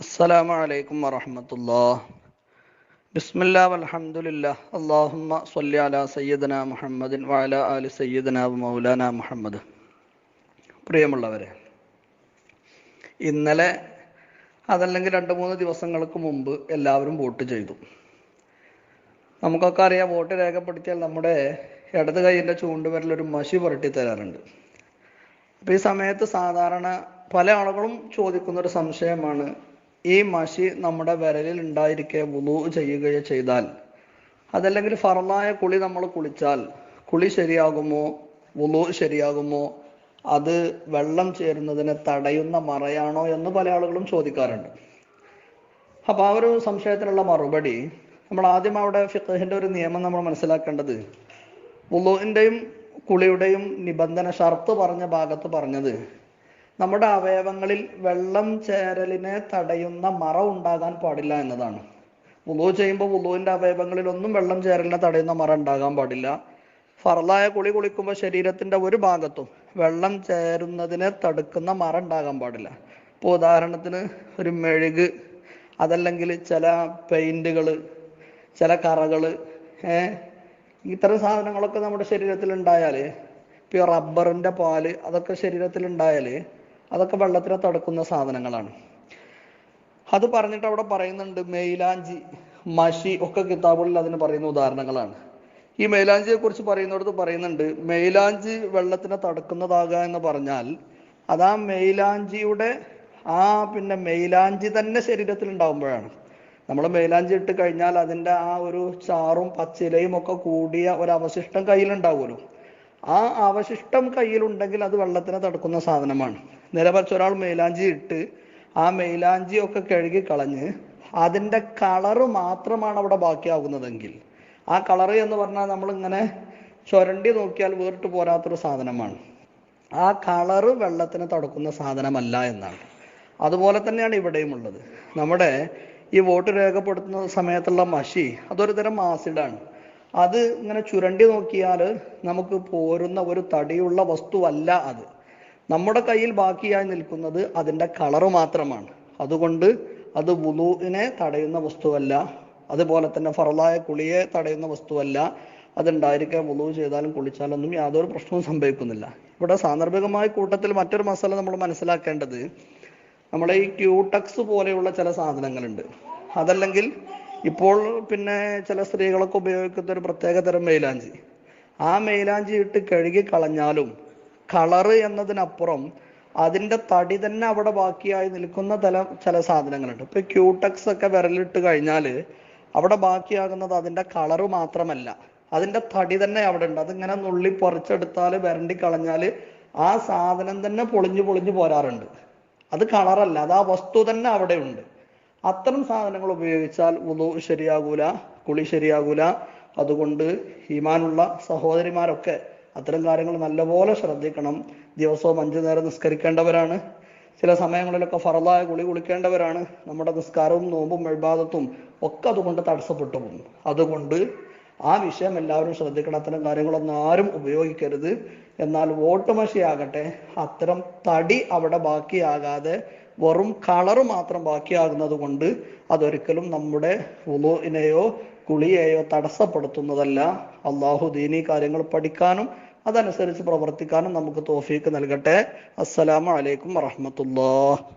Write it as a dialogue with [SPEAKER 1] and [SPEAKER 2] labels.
[SPEAKER 1] السلام عليكم ورحمة الله بسم الله والحمد لله اللهم صل على سيدنا محمد وعلى آل سيدنا ومولانا മുഹമ്മദ് പ്രിയമുള്ളവരെ ഇന്നലെ അതല്ലെങ്കിൽ രണ്ട് മൂന്ന് ദിവസങ്ങൾക്ക് മുമ്പ് എല്ലാവരും വോട്ട് ചെയ്തു നമുക്കൊക്കെ അറിയാം വോട്ട് രേഖപ്പെടുത്തിയാൽ നമ്മുടെ ഇടത് കൈയിൻ്റെ ചൂണ്ടുവിരൽ ഒരു മഷി പുരട്ടി തരാറുണ്ട് അപ്പൊ ഈ സമയത്ത് സാധാരണ പല ആളുകളും ചോദിക്കുന്ന ഒരു സംശയമാണ് ഈ മഷി നമ്മുടെ വിരലിൽ ഉണ്ടായിരിക്കെ വുളു ചെയ്യുകയോ ചെയ്താൽ. അതല്ലെങ്കിൽ ഫറലായ കുളി നമ്മൾ കുളിച്ചാൽ കുളി ശരിയാകുമോ വുളു ശരിയാകുമോ അത് വെള്ളം ചേരുന്നതിനെ തടയുന്ന മറയാണോ എന്ന് പല ആളുകളും ചോദിക്കാറുണ്ട്. അപ്പൊ ആ ഒരു സംശയത്തിനുള്ള മറുപടി നമ്മൾ ആദ്യം അവിടെ ഫിഖഹിന്റെ ഒരു നിയമം നമ്മൾ മനസ്സിലാക്കേണ്ടത് വുളുവിന്റെയും കുളിയുടെയും നിബന്ധന ഷർത്ത് പറഞ്ഞ ഭാഗത്ത് പറഞ്ഞത് നമ്മുടെ അവയവങ്ങളിൽ വെള്ളം ചേരലിനെ തടയുന്ന മറ ഉണ്ടാകാൻ പാടില്ല എന്നതാണ്. വുളു ചെയ്യുമ്പോൾ വുളുവിന്റെ അവയവങ്ങളിൽ ഒന്നും വെള്ളം ചേരലിനെ തടയുന്ന മറ ഉണ്ടാകാൻ പാടില്ല. ഫറലായ കുളി കുളിക്കുമ്പോൾ ശരീരത്തിന്റെ ഒരു ഭാഗത്തും വെള്ളം ചേരുന്നതിനെ തടുക്കുന്ന മറ ഉണ്ടാകാൻ പാടില്ല. ഇപ്പോൾ ഉദാഹരണത്തിന് ഒരു മെഴുക് അതല്ലെങ്കിൽ ചില പെയിന്റുകൾ ചില കറകൾ ഇത്തരം സാധനങ്ങളൊക്കെ നമ്മുടെ ശരീരത്തിൽ ഉണ്ടായാൽ ഇപ്പോൾ റബ്ബറിന്റെ പാൽ അതൊക്കെ ശരീരത്തിൽ ഉണ്ടായാൽ അതൊക്കെ വെള്ളത്തിനെ തടുക്കുന്ന സാധനങ്ങളാണ്. അത് പറഞ്ഞിട്ട് അവിടെ പറയുന്നുണ്ട് മെയിലാഞ്ചി മഷി ഒക്കെ കിതാബുകളിൽ അതിന് പറയുന്ന ഉദാഹരണങ്ങളാണ്. ഈ മെയിലാഞ്ചിയെ കുറിച്ച് പറയുന്നിടത്ത് പറയുന്നുണ്ട് മെയിലാഞ്ചി വെള്ളത്തിനെ തടുക്കുന്നതാകുക എന്ന് പറഞ്ഞാൽ അത് ആ മെയിലാഞ്ചിയുടെ ആ പിന്നെ മെയിലാഞ്ചി തന്നെ ശരീരത്തിൽ ഉണ്ടാവുമ്പോഴാണ്. നമ്മൾ മെയിലാഞ്ചി ഇട്ട് കഴിഞ്ഞാൽ അതിന്റെ ആ ഒരു ചാറും പച്ചിലയും ഒക്കെ കൂടിയ ഒരു അവശിഷ്ടം കയ്യിലുണ്ടാവുമല്ലോ. ആ അവശിഷ്ടം കയ്യിലുണ്ടെങ്കിൽ അത് വെള്ളത്തിനെ തടുക്കുന്ന സാധനമാണ്. നേരെ മറിച്ച് ഒരാൾ മേലാഞ്ചി ഇട്ട് ആ മെയിലാഞ്ചി ഒക്കെ കഴുകി കളഞ്ഞ് അതിന്റെ കളറ് മാത്രമാണ് അവിടെ ബാക്കിയാകുന്നതെങ്കിൽ. ആ കളറ് എന്ന് പറഞ്ഞാൽ നമ്മളിങ്ങനെ ചുരണ്ടി നോക്കിയാൽ വേറിട്ട് പോരാത്തൊരു സാധനമാണ്. ആ കളറ് വെള്ളത്തിന് തടുക്കുന്ന സാധനമല്ല എന്നാണ്. അതുപോലെ തന്നെയാണ് ഇവിടെയും ഉള്ളത്. നമ്മുടെ ഈ വോട്ട് രേഖപ്പെടുത്തുന്ന സമയത്തുള്ള മഷി അതൊരു തരം ആസിഡാണ്. അത് ഇങ്ങനെ ചുരണ്ടി നോക്കിയാൽ നമുക്ക് പോരുന്ന ഒരു തടിയുള്ള വസ്തുവല്ല അത്. നമ്മുടെ കയ്യിൽ ബാക്കിയായി നിൽക്കുന്നത് അതിന്റെ കളറ് മാത്രമാണ്. അതുകൊണ്ട് അത് വുളുവിനെ തടയുന്ന വസ്തുവല്ല. അതുപോലെ തന്നെ ഫറലായ കുളിയെ തടയുന്ന വസ്തുവല്ല. അതുണ്ടായിരിക്കാൻ വുളു ചെയ്താലും കുളിച്ചാലൊന്നും യാതൊരു പ്രശ്നവും സംഭവിക്കുന്നില്ല. ഇവിടെ സാന്ദർഭികമായ കൂട്ടത്തിൽ മറ്റൊരു മസാല നമ്മൾ മനസ്സിലാക്കേണ്ടത് നമ്മളെ ഈ ക്യൂട്ടക്സ് പോലെയുള്ള ചില സാധനങ്ങളുണ്ട്. അതല്ലെങ്കിൽ ഇപ്പോൾ പിന്നെ ചില സ്ത്രീകളൊക്കെ ഉപയോഗിക്കുന്ന ഒരു പ്രത്യേക തരം മൈലാഞ്ചി. ആ മൈലാഞ്ചി ഇട്ട് കഴുകി കളഞ്ഞാലും കളറ് എന്നതിനപ്പുറം അതിന്റെ തടി തന്നെ അവിടെ ബാക്കിയായി നിൽക്കുന്ന തല ചില സാധനങ്ങളുണ്ട്. ഇപ്പൊ ക്യൂട്ടക്സ് ഒക്കെ വിരലിട്ട് കഴിഞ്ഞാൽ അവിടെ ബാക്കിയാകുന്നത് അതിന്റെ കളറ് മാത്രമല്ല. അതിന്റെ തടി തന്നെ അവിടെ ഉണ്ട്. അതിങ്ങനെ നുള്ളി പറിച്ചെടുത്താൽ വരണ്ടി കളഞ്ഞാൽ ആ സാധനം തന്നെ പൊളിഞ്ഞു പൊളിഞ്ഞു പോരാറുണ്ട്. അത് കളറല്ല അത് ആ വസ്തു തന്നെ അവിടെ ഉണ്ട്. അത്തരം സാധനങ്ങൾ ഉപയോഗിച്ചാൽ ഉദു ശരിയാകൂല കുളി ശരിയാകൂല. അതുകൊണ്ട് ഈമാനുള്ള സഹോദരിമാരൊക്കെ അത്തരം കാര്യങ്ങൾ നല്ലപോലെ ശ്രദ്ധിക്കണം. ദിവസവും അഞ്ചു നേരം നിസ്കരിക്കേണ്ടവരാണ്. ചില സമയങ്ങളിലൊക്കെ ഫറലായ കുളി കുളിക്കേണ്ടവരാണ്. നമ്മുടെ നിസ്കാരവും നോമ്പും എഴുപാതത്തും ഒക്കെ അതുകൊണ്ട് തടസ്സപ്പെട്ടു പോകും അതുകൊണ്ട് ആ വിഷയം എല്ലാവരും ശ്രദ്ധിക്കണം. അത്തരം കാര്യങ്ങളൊന്നും ആരും ഉപയോഗിക്കരുത്. എന്നാൽ വോട്ട് മഷിയാകട്ടെ അത്തരം തടി അവിടെ ബാക്കിയാകാതെ വെറും കളർ മാത്രം ബാക്കിയാകുന്നത് കൊണ്ട് അതൊരിക്കലും നമ്മുടെ ഉളുവിനെയോ കുളിയെയോ തടസ്സപ്പെടുത്തുന്നതല്ല. അള്ളാഹു ദീനീ കാര്യങ്ങൾ പഠിക്കാനും അതനുസരിച്ച് പ്രവർത്തിക്കാനും നമുക്ക് തോഫീക്ക് നൽകട്ടെ. അസ്സലാമു അലൈക്കും വറഹമത്തുല്ലാ